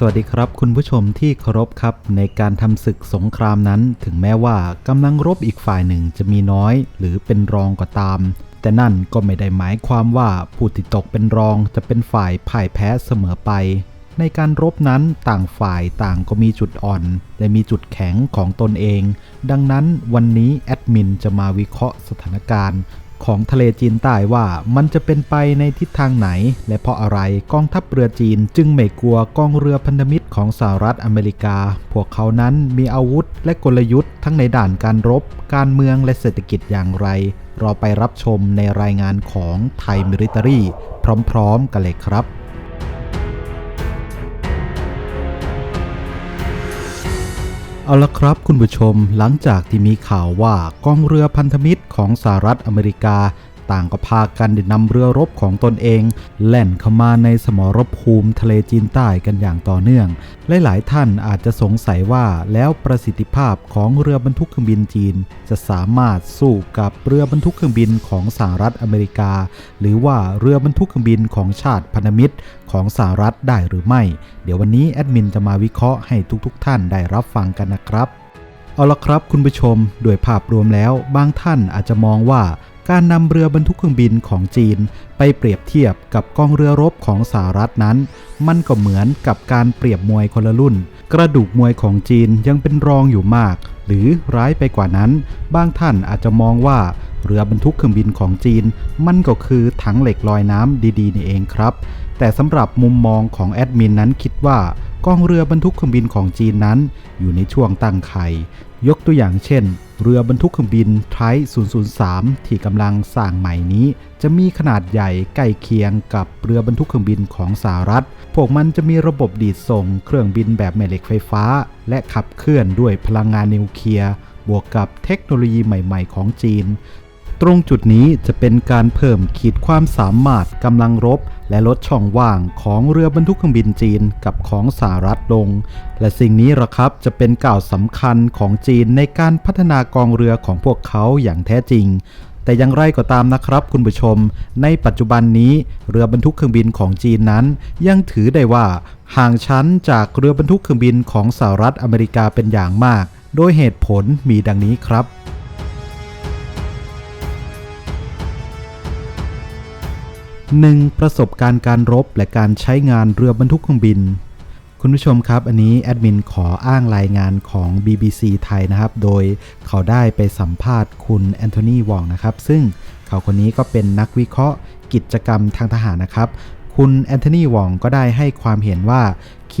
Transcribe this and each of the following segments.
สวัสดีครับคุณผู้ชมที่เคารพครับในการทำศึกสงครามนั้น ถึงแม้ว่ากำลังรบอีกฝ่ายหนึ่งจะมีน้อย หรือเป็นรองก็ตาม แต่นั่นก็ไม่ได้หมายความว่าผู้ที่ตกเป็นรองจะเป็นฝ่ายพ่ายแพ้เสมอไป ในการรบนั้นต่างฝ่ายต่างก็มีจุดอ่อน และมีจุดแข็งของตนเอง ดังนั้นวันนี้แอดมินจะมาวิเคราะห์สถานการณ์ ของทะเลจีนใต้ว่ามันจะเป็นไปในทิศทางไหน และเพราะอะไรกองทัพเรือจีนจึงไม่กลัวกองเรือพันธมิตรของสหรัฐอเมริกา พวกเขานั้นมีอาวุธและกลยุทธ์ทั้งในด่านการรบ การเมืองและเศรษฐกิจอย่างไร เราไปรับชมในรายงานของไทยมิลิเตอรี่ พร้อม ๆ กันเลยครับ เอาละครับคุณผู้ชมหลังจากที่มีข่าวว่ากองเรือพันธมิตรของสหรัฐอเมริกา ต่างก็พากันได้นำเรือรบของตนเอง แล่นเข้ามาในสมรภูมิทะเลจีนใต้กันอย่างต่อเนื่องหลายๆท่านอาจจะสงสัยว่าแล้วประสิทธิภาพของเรือบรรทุกเครื่องบินจีน จะสามารถสู้กับเรือบรรทุกเครื่องบินของสหรัฐอเมริกา หรือว่าเรือบรรทุกเครื่องบินของชาติพันธมิตรของสหรัฐได้หรือไม่ เดี๋ยววันนี้แอดมินจะมาวิเคราะห์ให้ทุกๆท่านได้รับฟังกันนะครับเอาละครับคุณผู้ชม โดยภาพรวมแล้ว บางท่านอาจจะมองว่า การนำเรือบรรทุกเครื่องบินของจีน ไปเปรียบเทียบกับกองเรือรบของสหรัฐนั้น มันก็เหมือนกับการเปรียบมวยคนละรุ่น กระดูกมวยของจีนยังเป็นรองอยู่มาก หรือร้ายไปกว่านั้น บางท่านอาจจะมองว่าเรือบรรทุกเครื่องบินของจีน มันก็คือถังเหล็กลอยน้ำดีๆนี่เองครับ แต่สำหรับมุมมองของแอดมินนั้นคิดว่ากองเรือบรรทุกเครื่องบินของจีนนั้น อยู่ในช่วงตั้งไข่ ยกตัวอย่างเช่น เรือบรรทุกเครื่องบินไทย003 ที่กำลังสร้างใหม่นี้ จะมีขนาดใหญ่ใกล้เคียงกับเรือบรรทุกเครื่องบินของสหรัฐ พวกมันจะมีระบบดีดส่งเครื่องบินแบบแม่เหล็กไฟฟ้า และขับเคลื่อนด้วยพลังงานนิวเคลียร์ บวกกับเทคโนโลยีใหม่ ๆ ของจีน ตรงจุดนี้จะเป็นการเพิ่มขีดความสามารถกำลังรบ และลดช่องว่างของเรือบรรทุกเครื่องบินจีนกับของสหรัฐลง และสิ่งนี้ละครับจะเป็นก้าวสำคัญของจีนในการพัฒนากองเรือของพวกเขาอย่างแท้จริงแต่อย่างไรก็ตามนะครับคุณผู้ชม ในปัจจุบันนี้เรือบรรทุกเครื่องบินของจีนนั้น ยังถือได้ว่าห่างชั้นจากเรือบรรทุกเครื่องบินของสหรัฐอเมริกาเป็นอย่างมาก โดยเหตุผลมีดังนี้ครับ 1. ประสบการณ์การรบและการใช้งานเรือบรรทุกเครื่องบิน คุณผู้ชมครับ อันนี้แอดมินขออ้างรายงานของ BBC ไทยนะครับ โดยเขาได้ไปสัมภาษณ์คุณแอนโทนีวองนะครับ ซึ่งเขาคนนี้ก็เป็นนักวิเคราะห์กิจกรรมทางทหารนะครับ คุณแอนโทนีวองก็ได้ให้ความเห็นว่า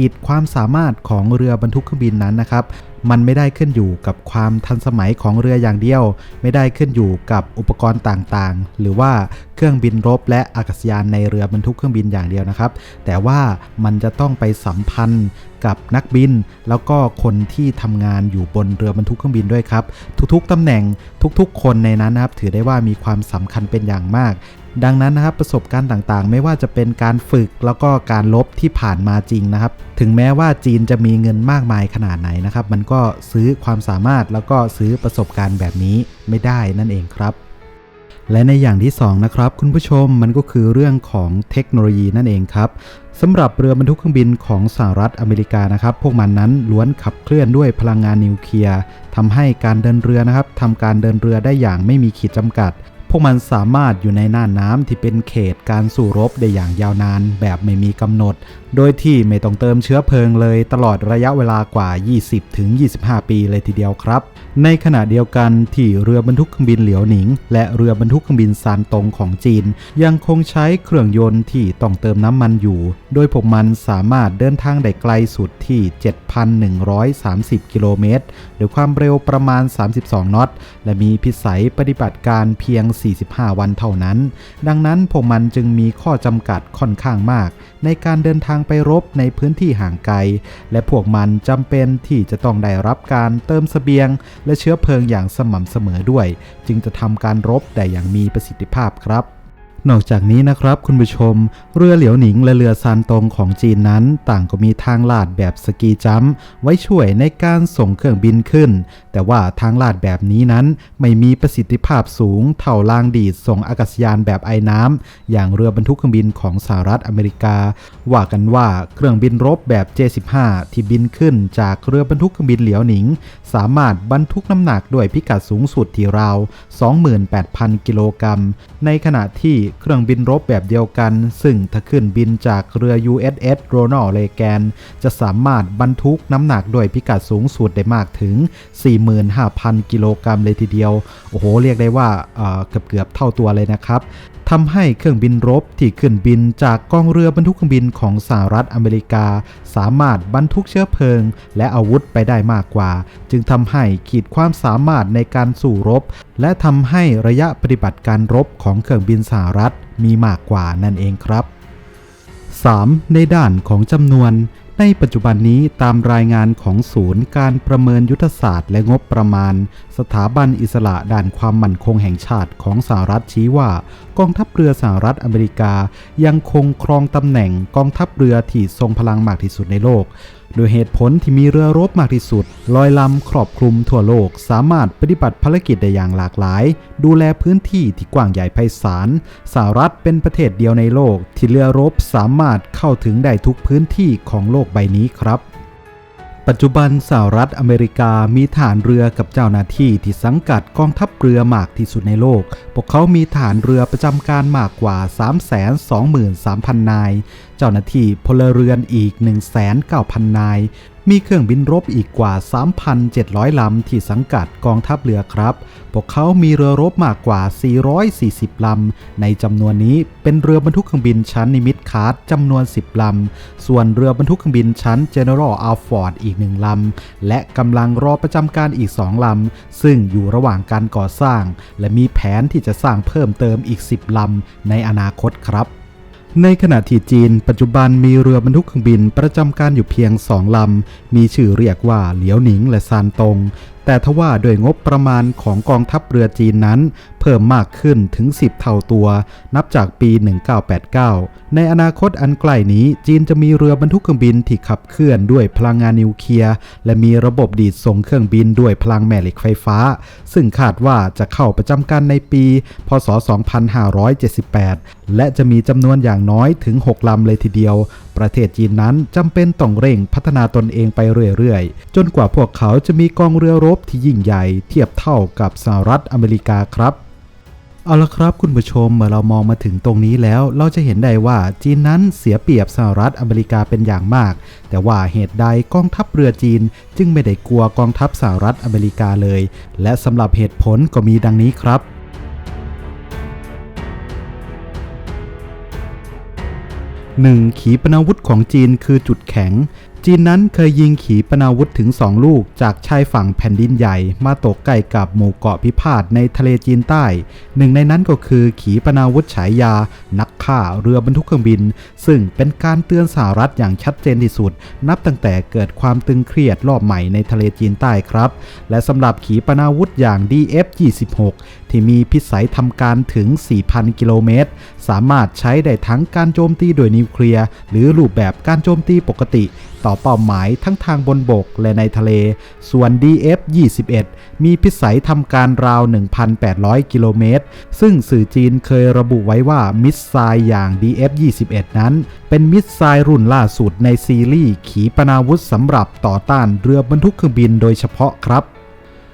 ขีดความสามารถของเรือบรรทุกเครื่องบินนั้นนะครับ มันไม่ได้ขึ้นอยู่กับความทันสมัยของเรืออย่างเดียว ไม่ได้ขึ้นอยู่กับอุปกรณ์ต่างๆ หรือว่าเครื่องบินรบ และอากาศยานในเรือบรรทุกเครื่องบินอย่างเดียวนะครับ แต่ว่ามันจะต้องไปสัมพันธ์กับนักบิน แล้วก็คนที่ทำงานอยู่บนเรือบรรทุกเครื่องบินด้วยครับ ทุกๆตำแหน่งทุกๆ คนในนั้นนะครับ ถือได้ว่ามีความสำคัญเป็นอย่างมากดังนั้นนะครับประสบการณ์ต่างๆ ไม่ว่าจะเป็นการฝึกแล้วก็การลบที่ผ่านมาจริงนะครับถึงแม้ว่าจีนจะมีเงินมากมายขนาดไหนนะครับ มันก็ซื้อความสามารถแล้วก็ซื้อประสบการณ์แบบนี้ไม่ได้นั่นเองครับ และในอย่างที่2นะครับคุณผู้ชมมันก็คือเรื่องของเทคโนโลยีนั่นเองครับสำหรับเรือบรรทุกเครื่องบินของสหรัฐอเมริกานะครับ พวกมันนั้นล้วนขับเคลื่อนด้วยพลังงานนิวเคลียร์ทำให้การเดินเรือนะครับทำการเดินเรือได้อย่างไม่มีขีดจำกัด พวกมันสามารถอยู่ในน่านน้ำที่เป็นเขตการสู่รบได้อย่างยาวนานแบบไม่มีกำหนดโดยที่ไม่ต้องเติมเชื้อเพลิงเลยตลอดระยะเวลากว่า 20-25 ปีเลยทีเดียวครับ ในขณะเดียวกันที่เรือบรรทุกเครื่องบินเหลียวหนิง และเรือบรรทุกเครื่องบินซานตงของจีน ยังคงใช้เครื่องยนต์ที่ต้องเติมน้ำมันอยู่ โดยพวกมันสามารถเดินทางได้ไกลสุดที่ 7,130 กิโลเมตร หรือความเร็วประมาณ 32 นอต และมีพิสัยปฏิบัติการเพียง 45 วันเท่านั้น ดังนั้นพวกมันจึงมีข้อจำกัดค่อนข้างมาก ในการเดินทางไปรบในพื้นที่ห่างไกล และพวกมันจำเป็นที่จะต้องได้รับการเติมเสบียง และเชื้อเพลิงอย่างสม่ำเสมอด้วย จึงจะทำการรบได้อย่างมีประสิทธิภาพครับ นอกจากนี้นะครับคุณผู้ชม เรือเหลียวหนิงและเรือซานตงของจีนนั้น ต่างก็มีทางลาดแบบสกีจัมป์ไว้ช่วยในการส่งเครื่องบินขึ้น แต่ว่าทางลาดแบบนี้นั้นไม่มีประสิทธิภาพสูงเท่าลางดีดส่งอากาศยานแบบไอ้น้ำอย่างเรือบรรทุกเครื่องบินของสหรัฐอเมริกา ว่ากันว่าเครื่องบินรบแบบ J15 ที่บินขึ้นจากเรือบรรทุกเครื่องบินเหลียวหนิง สามารถบรรทุกน้ำหนักด้วยพิกัดสูงสุดที่ราว 28,000 กิโลกรัมในขณะที่เครื่องบินรบแบบเดียวกัน ซึ่งถ้าขึ้นบินจากเรือ USS Ronald Reagan จะสามารถบรรทุกน้ำหนักด้วยพิกัดสูงสุดได้มากถึง 45,000 กิโลกรัมเลยทีเดียว โอ้โห เรียกได้ว่าเเกือบเกือบเท่าตัวเลยนะครับ ทำให้เครื่องบินรบที่ขึ้นบินจากกองเรือบรรทุกเครื่องบินของสหรัฐอเมริกา สามารถบรรทุกเชื้อเพลิง และอาวุธไปได้มากกว่า จึงทำให้ขีดความสามารถในการสู่รบ และทำให้ระยะปฏิบัติการรบของเครื่องบินสหรัฐมีมากกว่านั่นเองครับ 3. ในด้านของจำนวน ในปัจจุบันนี้ตามรายงานของศูนย์การประเมินยุทธศาสตร์และงบประมาณ สถาบันอิสระด้านความมั่นคงแห่งชาติของสหรัฐชี้ว่า กองทัพเรือสหรัฐอเมริกา ยังคงครองตำแหน่งกองทัพเรือที่ทรงพลังมากที่สุดในโลก โดยเหตุผลที่มีเรือรบมากที่สุด ลอยลำครอบคลุมทั่วโลก สามารถปฏิบัติภารกิจได้อย่างหลากหลาย ดูแลพื้นที่ที่กว้างใหญ่ไพศาลสหรัฐเป็นประเทศเดียวในโลก ที่เรือรบสามารถเข้าถึงได้ทุกพื้นที่ของโลกใบนี้ครับปัจจุบันสหรัฐอเมริกามีฐานเรือกับเจ้าหน้าที่ที่สังกัดกองทัพเรือมากที่สุดในโลก พวกเขามีฐานเรือประจำการมากกว่า 323,000 นาย เจ้าหน้าที่พลเรือนอีก 1,900 นาย มีเครื่องบินรบอีกกว่า 3,700 ลำที่สังกัดกองทัพเรือครับ พวกเขามีเรือรบมากกว่า 440 ลำ ในจำนวนนี้เป็นเรือบรรทุกเครื่องบินชั้นนิมิตคาร์ดจำนวน 10 ลำ ส่วนเรือบรรทุกเครื่องบินชั้น General Alford อีก 1 ลำ และกำลังรอประจำการอีก 2 ลำ ซึ่งอยู่ระหว่างการก่อสร้าง และมีแผนที่จะสร้างเพิ่มเติมอีก 10 ลำในอนาคตครับ ในขณะที่จีน ปัจจุบันมีเรือบรรทุกเครื่องบินประจำการอยู่เพียงสองลำ มีชื่อเรียกว่าเหลียวหนิงและซานตง แต่ทว่าโดยงบประมาณของกองทัพเรือจีนนั้น เพิ่มมากขึ้นถึง 10 เท่าตัว นับจากปี 1989 ในอนาคตอันใกล้นี้จีนจะมีเรือบรรทุกเครื่องบินที่ขับเคลื่อนด้วยพลังงานนิวเคลียร์และมีระบบดีดส่งเครื่องบินด้วยพลังแม่เหล็กไฟฟ้า ซึ่งคาดว่าจะเข้าประจำการในปี พศ 2578 และจะมีจำนวนอย่างน้อยถึง 6 ลำเลยทีเดียว ประเทศจีนนั้นจำเป็นต้องเร่งพัฒนาตนเองไปเรื่อยๆ จนกว่าพวกเขาจะมีกองเรือรบที่ยิ่งใหญ่เทียบเท่ากับสหรัฐอเมริกาครับเอาละครับคุณผู้ชมเมื่อเรามองมาถึงตรงนี้แล้วเราจะเห็นได้ว่าจีนนั้นเสียเปรียบสหรัฐอเมริกาเป็นอย่างมาก แต่ว่าเหตุใดกองทัพเรือจีนจึงไม่ได้กลัวกองทัพสหรัฐอเมริกาเลย และสำหรับเหตุผลก็มีดังนี้ครับ 1. ขีปนาวุธของจีนคือจุดแข็ง จีนนั้นเคยยิงขีปนาวุธถึงสองลูกจากชายฝั่งแผ่นดินใหญ่ มาตกใกล้กับหมู่เกาะพิพาทในทะเลจีนใต้ หนึ่งในนั้นก็คือขีปนาวุธฉายา นักฆ่าเรือบรรทุกเครื่องบิน ซึ่งเป็นการเตือนสหรัฐอย่างชัดเจนที่สุด นับตั้งแต่เกิดความตึงเครียดรอบใหม่ในทะเลจีนใต้ครับ และสำหรับขีปนาวุธอย่าง DF-26 ที่มีพิสัยทำการถึง 4,000 กิโลเมตร สามารถใช้ได้ทั้งการโจมตีโดยนิวเคลียร์ หรือรูปแบบการโจมตีปกติต่อเป้าหมายทั้งทางบนบกและในทะเล ส่วน DF-21 มีพิสัยทำการราว 1,800 กิโลเมตร ซึ่งสื่อจีนเคยระบุไว้ว่ามิสไซล์อย่าง DF-21 นั้น เป็นมิสไซล์รุ่นล่าสุดในซีรีส์ขีปนาวุธสำหรับต่อต้านเรือบรรทุกเครื่องบินโดยเฉพาะครับ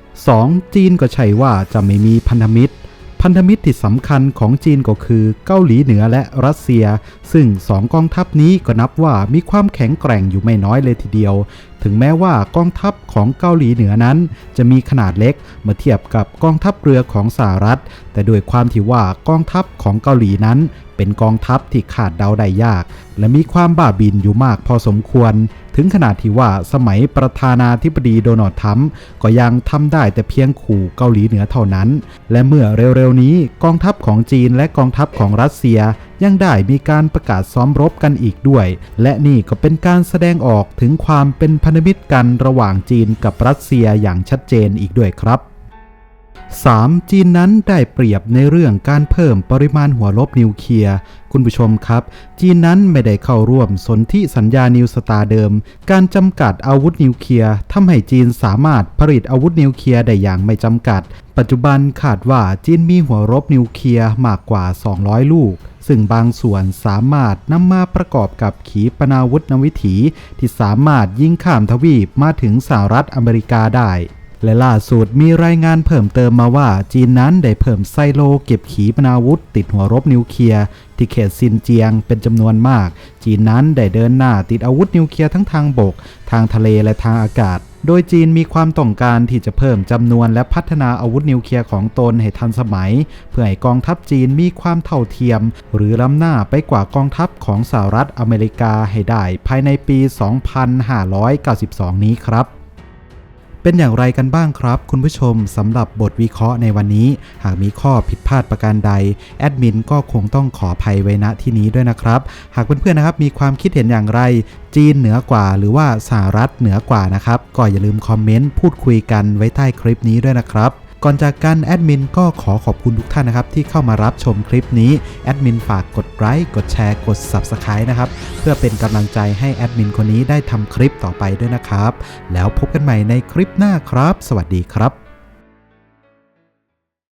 2. จีนก็ใช่ว่าจะไม่มีพันธมิตร พันธมิตรที่สำคัญของจีนก็คือเกาหลีเหนือและรัสเซีย ซึ่งสองกองทัพนี้ก็นับว่ามีความแข็งแกร่งอยู่ไม่น้อยเลยทีเดียว ถึงแม้ว่ากองทัพ ของเกาหลีเหนือนั้น จะมีขนาดเล็กเมื่อเทียบกับกองทัพเรือของสหรัฐ แต่โดยความที่ว่ากองทัพของเกาหลีนั้น เป็นกองทัพที่ขาดเดาได้ยาก และมีความบ้าบินอยู่มากพอสมควร ถึงขนาดที่ว่าสมัยประธานาธิบดีโดนัลด์ทรัมป์ก็ยังทำได้แต่เพียงขู่เกาหลีเหนือเท่านั้น และเมื่อเร็วๆนี้กองทัพของจีนและกองทัพของรัสเซียยังได้มีการประกาศซ้อมรบกันอีกด้วย และนี่ก็เป็นการแสดงออกถึงความเป็นพันธมิตรกันระหว่างจีนกับรัสเซียอย่างชัดเจนอีกด้วยครับ 3. จีนนั้นได้เปรียบในเรื่องการเพิ่มปริมาณหัวลบนิวเคลียร์ คุณผู้ชมครับ จีนนั้นไม่ได้เข้าร่วมสนธิสัญญานิวสตาเดิม การจำกัดอาวุธนิวเคลียร์ทำให้จีนสามารถผลิตอาวุธนิวเคลียร์ได้อย่างไม่จำกัด ปัจจุบันคาดว่าจีนมีหัวรบนิวเคลียร์มากกว่า 200 ลูก ซึ่งบางส่วนสามารถนำมาประกอบกับขีปนาวุธนวิถี ที่สามารถยิงข้ามทวีปมาถึงสหรัฐอเมริกาได้ และล่าสุดมีรายงานเพิ่มเติมมาว่าจีนนั้นได้เพิ่มไซโลเก็บขีปนาวุธ ติดหัวรบนิวเคลียร์ที่เขตซินเจียงเป็นจำนวนมาก จีนนั้นได้เดินหน้าติดอาวุธนิวเคลียร์ทั้งทางบก ทางทะเลและทางอากาศ โดยจีนมีความต้องการที่จะเพิ่มจำนวนและพัฒนาอาวุธนิวเคลียร์ของตนให้ทันสมัย เพื่อให้กองทัพจีนมีความเท่าเทียม หรือล้ำหน้าไปกว่ากองทัพของสหรัฐอเมริกาให้ได้ภายในปี 2592 นี้ครับ เป็นอย่างไรกันบ้างครับ คุณผู้ชมสำหรับบทวิเคราะห์ในวันนี้ หากมีข้อผิดพลาดประการใด แอดมินก็คงต้องขออภัยไว้ณที่นี้ด้วยนะครับ หากเพื่อนๆนะครับมีความคิดเห็นอย่างไร จีนเหนือกว่า หรือว่าสหรัฐเหนือกว่านะครับ ก็อย่าลืมคอมเมนต์พูดคุยกันไว้ใต้คลิปนี้ด้วยนะครับ ก่อนจากกันแอดมินก็ขอขอบคุณทุกท่านนะครับที่เข้ามารับชมคลิปนี้แอดมินฝากกดไลค์กดแชร์กด Subscribe นะครับเพื่อเป็นกำลังใจให้แอดมินคนนี้ได้ทำคลิปต่อไปด้วยนะครับ แล้วพบกันใหม่ในคลิปหน้าครับ สวัสดีครับ